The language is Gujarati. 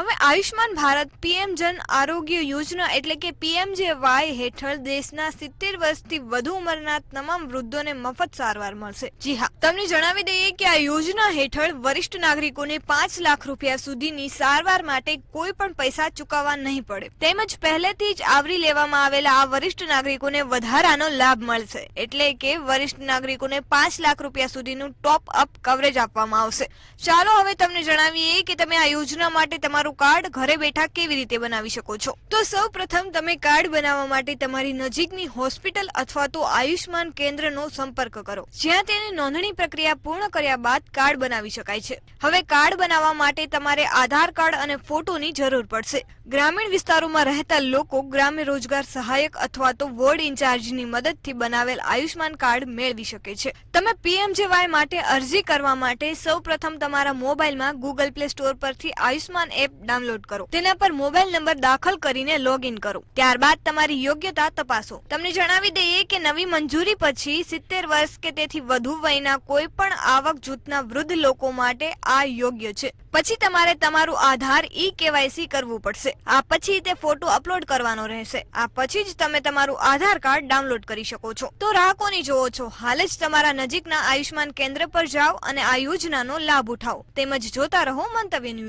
હવે આયુષ્માન ભારત પીએમ જન આરોગ્ય યોજના એટલે કે પીએમજેવાય હેઠળ દેશના સિત્તેર વર્ષથી વધુ ઉંમરના તમામ વૃદ્ધોને મફત સારવાર મળશે. જી હા. તમને જણાવી દઈએ કે આ યોજના હેઠળ વરિષ્ઠ નાગરિકોને પાંચ લાખ રૂપિયા સુધીની સારવાર માટે કોઈ પણ પૈસા ચૂકવવા નહીં પડે. તેમજ પહેલેથી જ આવરી લેવામાં આવેલા આ વરિષ્ઠ નાગરિકોને વધારાનો લાભ મળશે. એટલે કે વરિષ્ઠ નાગરિકોને પાંચ લાખ રૂપિયા સુધીનું ટોપ અપ કવરેજ આપવામાં આવશે. ચાલો હવે તમને જણાવીએ કે તમે આ યોજના માટે તમારું કાર્ડ ઘરે બેઠા કેવી રીતે બનાવી શકો છો? તો સૌ પ્રથમ તમે કાર્ડ બનાવવા માટે તમારી નજીકની હોસ્પિટલ અથવા તો આયુષ્માન કેન્દ્રનો સંપર્ક કરો. જ્યાં તેની નોંધણી પ્રક્રિયા પૂર્ણ કર્યા બાદ કાર્ડ બનાવી શકાય છે. હવે કાર્ડ બનાવવા માટે તમારે આધાર કાર્ડ અને ફોટોની જરૂર પડશે. ગ્રામીણ વિસ્તારોમાં રહેતા લોકો ગ્રામ્ય રોજગાર સહાયક અથવા તો વોર્ડ ઇન્ચાર્જની મદદથી બનાવેલ આયુષ્માન કાર્ડ મેળવી શકે છે. તમે પીએમજેવાય માટે અરજી કરવા માટે સૌ પ્રથમ તમારા મોબાઈલમાં ગૂગલ પ્લે સ્ટોર પરથી આયુષ્માન એપ ડાઉનલોડ કરો. તેના પર મોબાઈલ નંબર દાખલ કરીને લોગિન કરો. ત્યારબાદ તમારી યોગ્યતા તપાસો. તમને જણાવી દઈએ કે નવી મંજૂરી પછી સિત્તેર વર્ષ કે તેથી વધુ વયના કોઈ પણ આવક જૂથના વૃદ્ધ લોકો માટે આ યોગ્ય છે. પછી તમારે તમારું આધાર ઈ કેવાયસી કરવું પડશે. આ પછી તે ફોટો અપલોડ કરવાનો રહેશે. આ પછી જ તમે તમારું આધાર કાર્ડ ડાઉનલોડ કરી શકો છો. તો રાહ કોની જોવો છો? હાલ જ તમારા નજીકના આયુષ્માન કેન્દ્ર પર જાઓ અને આ યોજનાનો લાભ ઉઠાવો. તેમજ જોતા રહો મંતવ્ય